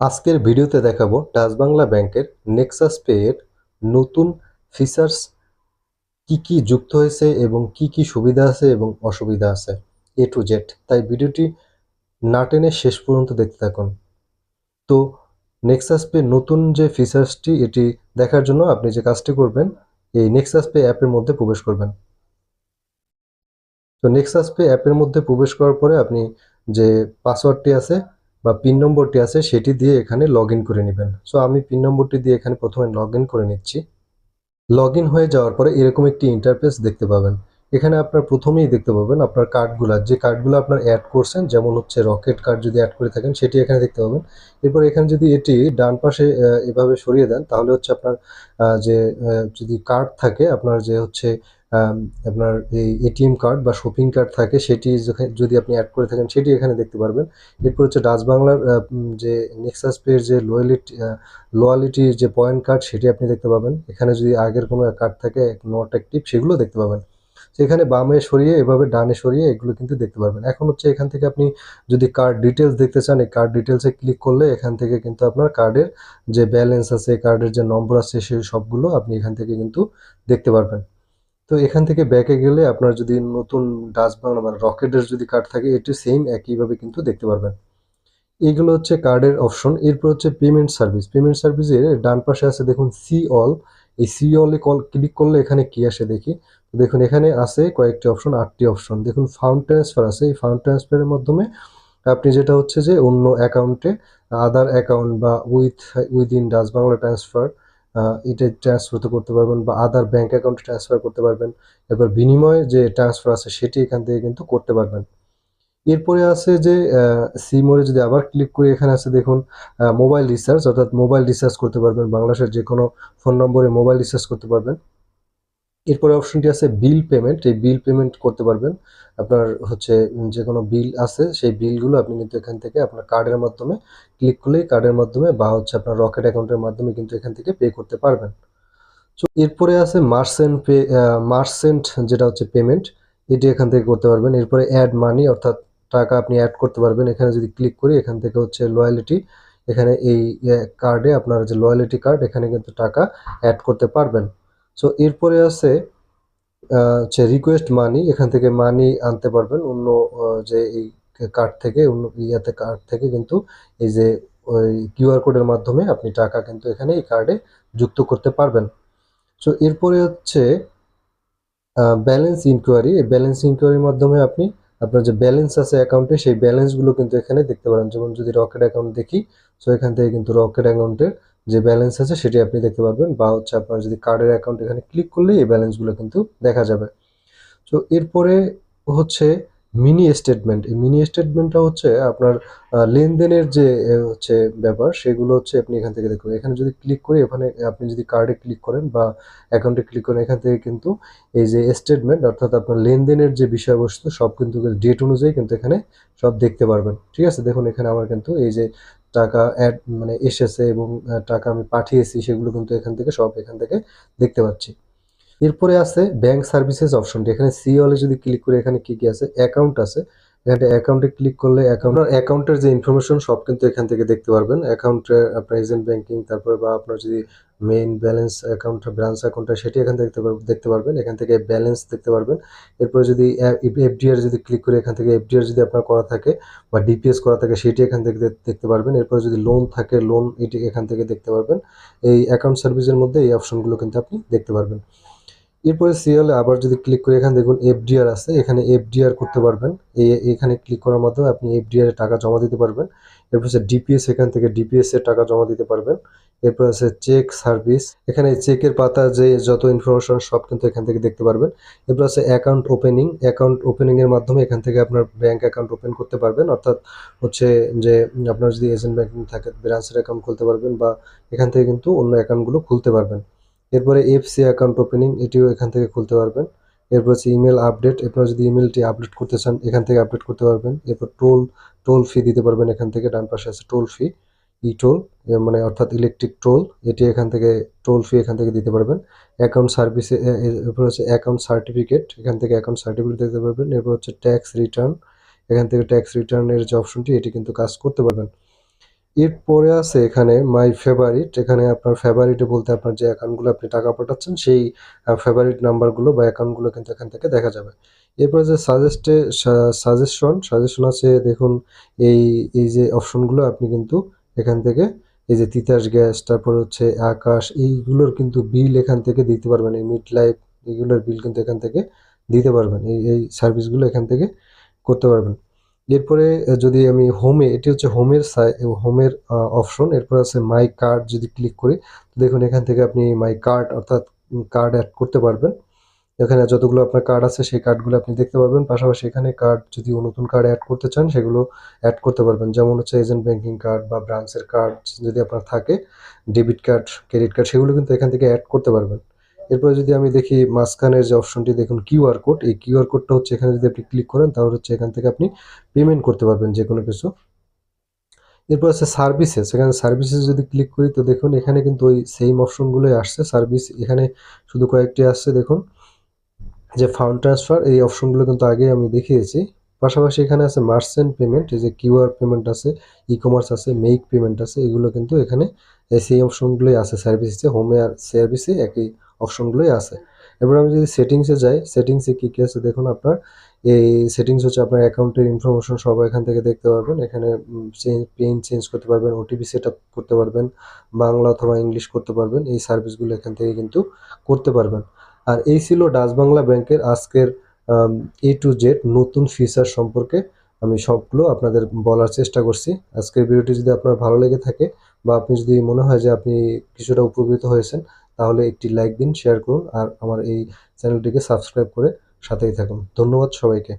আজকের ভিডিওতে দেখাবো ডাচ বাংলা ব্যাংকের নেক্সাস পে এর নতুন ফিচার্স কি কি যুক্ত হয়েছে এবং কি কি সুবিধা আছে এবং অসুবিধা আছে এ টু জেড তাই ভিডিওটি না টেনে শেষ পর্যন্ত দেখতে থাকুন। তো নেক্সাস পে নতুন যে ফিচার্সটি এটি দেখার জন্য আপনি যে কাজটি করবেন, এই নেক্সাস পে অ্যাপের মধ্যে প্রবেশ করবেন। তো নেক্সাস পে অ্যাপের মধ্যে প্রবেশ করার পরে আপনি যে পাসওয়ার্ডটি আছে বা পিন নম্বরটি আছে সেটি দিয়ে এখানে লগ করে নেবেন। সো আমি পিন নম্বরটি দিয়ে এখানে প্রথমে লগ করে নিচ্ছি। লগ হয়ে যাওয়ার পরে এরকম একটি ইন্টারফেস দেখতে পাবেন। এখানে আপনার প্রথমেই দেখতে পাবেন আপনার কার্ডগুলো, যে কার্ডগুলো আপনার অ্যাড করছেন, যেমন হচ্ছে রকেট কার্ড যদি অ্যাড করে থাকেন, সেটি এখানে দেখতে পাবেন। এরপর এখানে যদি এটি ডান পাশে এভাবে সরিয়ে দেন, তাহলে হচ্ছে আপনার যে যদি কার্ড থাকে, আপনার যে হচ্ছে আপনার এই এটিএম কার্ড বা শপিং কার্ড থাকে, সেটি যদি আপনি অ্যাড করে থাকেন, সেটি এখানে দেখতে পারবেন। এরপর হচ্ছে ডাচ বাংলার যে নেক্সাস পের যে লোয়ালিটি লোয়ালিটি যে পয়েন্ট কার্ড সেটি আপনি দেখতে পাবেন। এখানে যদি আগের কোনো কার্ড থাকে নট অ্যাক্টিভ সেগুলো দেখতে পাবেন। সেখানে বামে সরিয়ে, এভাবে ডানে সরিয়ে এগুলো কিন্তু দেখতে পারবেন। এখন হচ্ছে এখান থেকে আপনি যদি কার্ড ডিটেলস দেখতে চান, এই কার্ড ডিটেলসে ক্লিক করলে এখান থেকে কিন্তু আপনার কার্ডের যে ব্যালেন্স আছে কার্ডের যে নম্বর আছে সেই সবগুলো আপনি এখান থেকে কিন্তু দেখতে পারবেন। তো এখান থেকে ব্যাকে গেলে আপনার যদি নতুন বাংলা মানে রকেটের যদি কার্ড থাকে, এটি সেম একইভাবে কিন্তু দেখতে পারবেন। এইগুলো হচ্ছে কার্ডের অপশন এরপর হচ্ছে পেমেন্ট সার্ভিস পেমেন্ট সার্ভিসের ডান পাশে আছে দেখুন সি অল এই সি অলে কল ক্লিক করলে এখানে কি আসে দেখি। দেখুন, এখানে আছে কয়েকটি অপশন আটটি অপশন দেখুন ফাউন্ড ট্রান্সফার আছে। এই ফাউন্ড ট্রান্সফারের মাধ্যমে আপনি যেটা হচ্ছে যে অন্য অ্যাকাউন্টে আদার অ্যাকাউন্ট বা with within Dutch Bangla transfer এটা ট্রান্সফার তো করতে পারবেন বা আদার ব্যাঙ্ক অ্যাকাউন্টে ট্রান্সফার করতে পারবেন। এরপর বিনিময়ে যে ট্রান্সফার আছে, সেটি এখান থেকে কিন্তু করতে পারবেন। এরপরে আছে যে সিমোরে যদি আবার ক্লিক করি, এখানে আছে দেখুন মোবাইল রিচার্জ অর্থাৎ মোবাইল রিচার্জ করতে পারবেন। বাংলাদেশের যে কোনো ফোন নম্বরে মোবাইল রিচার্জ করতে পারবেন। এরপরে অপশনটি আছে বিল পেমেন্ট এই বিল পেমেন্ট করতে পারবেন। আপনার হচ্ছে যে কোনো বিল আছে, সেই বিলগুলো আপনি কিন্তু এখান থেকে আপনার কার্ডের মাধ্যমে ক্লিক করলেই কার্ডের মাধ্যমে বা হচ্ছে আপনার রকেট অ্যাকাউন্টের মাধ্যমে কিন্তু এখান থেকে পে করতে পারবেন। তো এরপরে আছে মার্সেন্ট পে মার্সেন্ট যেটা হচ্ছে পেমেন্ট এটি এখান থেকে করতে পারবেন। এরপরে অ্যাড মানি অর্থাৎ টাকা আপনি অ্যাড করতে পারবেন। এখানে যদি ক্লিক করি, এখান থেকে হচ্ছে লয়ালিটি এখানে এই কার্ডে আপনার যে লয়ালিটি কার্ড এখানে কিন্তু টাকা অ্যাড করতে পারবেন। সো এরপরে আছে হচ্ছে রিকোয়েস্ট মানি এখান থেকে মানি আনতে পারবেন। অন্য যে এই কার্ড থেকে, অন্য ইয়াতে কার্ড থেকে কিন্তু এই যে ওই কিউআর কোডের মাধ্যমে আপনি টাকা কিন্তু এখানে এই কার্ডে যুক্ত করতে পারবেন। সো এরপরে হচ্ছে ব্যালেন্স ইনকোয়ারি এই ব্যালেন্স ইনকোয়ারির মাধ্যমে আপনি আপনার যে ব্যালেন্স আছে অ্যাকাউন্টে সেই ব্যালেন্সগুলো কিন্তু এখানে দেখতে পারেন। যেমন যদি রকেট অ্যাকাউন্ট দেখি সো এখান থেকে কিন্তু রকেট অ্যাকাউন্টের যে ব্যালেন্স আছে সেটি আপনি দেখতে পারবেন বা হচ্ছে আপনার যদি কার্ডের অ্যাকাউন্ট এখানে ক্লিক করলে এই ব্যালেন্সগুলো কিন্তু দেখা যাবে। তো এরপরে হচ্ছে মিনি স্টেটমেন্ট এই মিনি স্টেটমেন্টটা হচ্ছে আপনার লেনদেনের যে হচ্ছে ব্যাপার, সেগুলো হচ্ছে আপনি এখান থেকে দেখবেন এখানে যদি ক্লিক করি, এখানে আপনি যদি কার্ডে ক্লিক করেন বা অ্যাকাউন্টে ক্লিক করেন, এখান থেকে কিন্তু এই যে স্টেটমেন্ট অর্থাৎ আপনার লেনদেনের যে বিষয়বস্তু, সব কিন্তু ডেট অনুযায়ী কিন্তু এখানে সব দেখতে পারবেন। ঠিক আছে? দেখুন, এখানে আমার কিন্তু এই যে টাকা অ্যাড মানে এসেছে এবং টাকা আমি পাঠিয়েছি, সেগুলো কিন্তু এখান থেকে, সব এখান থেকে দেখতে পাচ্ছি। এরপরে আছে ব্যাংক সার্ভিসেস অপশনটি এখানে সি অলে যদি ক্লিক করে, এখানে কি কি আছে? অ্যাকাউন্ট আছে। এখানে অ্যাকাউন্টে ক্লিক করলে অ্যাকাউন্ট অ্যাকাউন্টের যে ইনফরমেশন সব কিন্তু এখান থেকে দেখতে পারবেন। অ্যাকাউন্টে আপনার এজেন্ট ব্যাংকিং তারপরে বা আপনার যদি মেইন ব্যালেন্স অ্যাকাউন্ট ব্রাঞ্চ অ্যাকাউন্টটা সেটি এখান থেকে দেখতে পার- দেখতে পারবেন। এখান থেকে ব্যালেন্স দেখতে পারবেন। এরপরে যদি এফডিআর যদি ক্লিক করে এখান থেকে এফডিআর যদি আপনার করা থাকে বা ডিপিএস করা থাকে, সেটি এখান থেকে দেখতে পারবেন। এরপরে যদি লোন থাকে লোন এটি এখান থেকে দেখতে পারবেন। এই অ্যাকাউন্ট সার্ভিসের মধ্যে এই অপশনগুলো কিন্তু আপনি দেখতে পারবেন। এরপরে সিএল আবার যদি ক্লিক করে এখানে দেখুন এফডিআর আছে। এখানে এফডিআর করতে পারবেন। এখানে ক্লিক করার মাধ্যমে আপনি এফডিআর এর টাকা জমা দিতে পারবেন। এরপর আছে ডিপিএস এখান থেকে ডিপিএস এর টাকা জমা দিতে পারবেন। এরপর আছে চেক সার্ভিস এখানে চেকের পাতা যে যত ইনফরমেশন সব কিন্তু এখান থেকে দেখতে পারবেন। এরপর আছে অ্যাকাউন্ট ওপেনিং অ্যাকাউন্ট ওপেনিং এর মাধ্যমে এখান থেকে আপনার ব্যাংক অ্যাকাউন্ট ওপেন করতে পারবেন। অর্থাৎ হচ্ছে যে আপনার যদি এজেন্ট ব্যাংকিং থাকে ব্রাঞ্চের অ্যাকাউন্ট খুলতে পারবেন বা এখান থেকে কিন্তু অন্য অ্যাকাউন্টগুলো খুলতে পারবেন। এরপরে এফসি অ্যাকাউন্ট ওপেনিং এটিও এখান থেকে খুলতে পারবেন। এরপর হচ্ছে ইমেল আপডেট আপনারা যদি ইমেলটি আপডেট করতে চান, এখান থেকে আপডেট করতে পারবেন। এরপর টোল টোল ফি দিতে পারবেন এখান থেকে। ডান পাশে আছে টোল ফি ই টোল মানে অর্থাৎ ইলেকট্রিক টোল এটি এখান থেকে টোল ফি এখান থেকে দিতে পারবেন। অ্যাকাউন্ট সার্ভিসে এরপর হচ্ছে অ্যাকাউন্ট সার্টিফিকেট এখান থেকে অ্যাকাউন্ট সার্টিফিকেট দিতে পারবেন। এরপর হচ্ছে ট্যাক্স রিটার্ন এখান থেকে ট্যাক্স রিটার্নের যে অপশনটি এটি কিন্তু কাজ করতে পারবেন। এরপরে আছে এখানে মাই ফেভারিট এখানে আপনার ফেভারিটে বলতে আপনার যে অ্যাকাউন্টগুলো আপনি টাকা পাঠাচ্ছেন, সেই ফেভারিট নাম্বারগুলো বা অ্যাকাউন্টগুলো কিন্তু এখান থেকে দেখা যাবে। এরপরে যে সাজেস্টে সাজেশন সাজেশন আছে, দেখুন, এই এই যে অপশনগুলো আপনি কিন্তু এখান থেকে। এই যে তিতাস গ্যাস, তারপর হচ্ছে আকাশ, এইগুলোর কিন্তু বিল এখান থেকে দিতে পারবেন। এই মিড লাইফ এইগুলোর বিল কিন্তু এখান থেকে দিতে পারবেন। এই এই সার্ভিসগুলো এখান থেকে করতে পারবেন। এরপরে যদি আমি হোমে এটি হচ্ছে হোমের সাই হোমের অপশন এরপর আছে মাই কার্ড যদি ক্লিক করি দেখুন এখান থেকে আপনি মাই কার্ড অর্থাৎ কার্ড অ্যাড করতে পারবেন। এখানে যতগুলো আপনার কার্ড আছে, সেই কার্ডগুলো আপনি দেখতে পারবেন। পাশাপাশি এখানে কার্ড যদি নতুন কার্ড অ্যাড করতে চান, সেগুলো অ্যাড করতে পারবেন। যেমন হচ্ছে এজেন্ট ব্যাংকিং কার্ড বা ব্রাঞ্চের কার্ড যদি আপনার থাকে ডেবিট কার্ড ক্রেডিট কার্ড সেগুলো কিন্তু এখান থেকে অ্যাড করতে পারবেন। এরপরে যদি আমি দেখি মাঝখানের যে অপশনটি দেখুন কিউআর কোড এই কিউআর কোডটা হচ্ছে এখানে যদি আপনি ক্লিক করেন, তাহলে হচ্ছে এখান থেকে আপনি পেমেন্ট করতে পারবেন যে কোনো কিছু। এরপর আছে সার্ভিসেস এখানে সার্ভিসেস যদি ক্লিক করি, তো দেখুন এখানে কিন্তু ওই সেম অপশনগুলোই আসছে। সার্ভিস এখানে শুধু কয়েকটি আসছে, দেখুন। যে ফান্ড ট্রান্সফার, এই অপশনগুলো কিন্তু আগে আমি দেখিয়েছি। পাশাপাশি এখানে আছে মার্চেন্ট পেমেন্ট, এই যে কিউআর পেমেন্ট আছে ই কমার্স আছে মেক পেমেন্ট আছে, এগুলো কিন্তু এখানে সেই অপশনগুলোই আছে। সার্ভিসে, হোমে আর সার্ভিসে একই অপশনগুলোই আছে। এবার আমি যদি সেটিংসে যাই, সেটিংসে কী কী আছে দেখুন আপনার। এই সেটিংস হচ্ছে আপনার অ্যাকাউন্টের ইনফরমেশন, সব এখান থেকে দেখতে পারবেন। এখানে পেন চেঞ্জ করতে পারবেন, ওটিপি সেট করতে পারবেন, বাংলা অথবা ইংলিশ করতে পারবেন। এই সার্ভিসগুলো এখান থেকে কিন্তু করতে পারবেন। আর এই ছিল ডাচ বাংলা ব্যাংকের আজকের এ টু জেড নতুন ফিচার সম্পর্কে আমি সবগুলো আপনাদের বলার চেষ্টা করছি। আজকের ভিডিওটি যদি আপনার ভালো লেগে থাকে বা আপনি যদি মনে হয় যে আপনি কিছুটা উপকৃত হয়েছেন, তাহলে একটি লাইক দিন শেয়ার করুন, আর আমার এই চ্যানেলটিকে সাবস্ক্রাইব করে সাথেই থাকুন। ধন্যবাদ সবাইকে।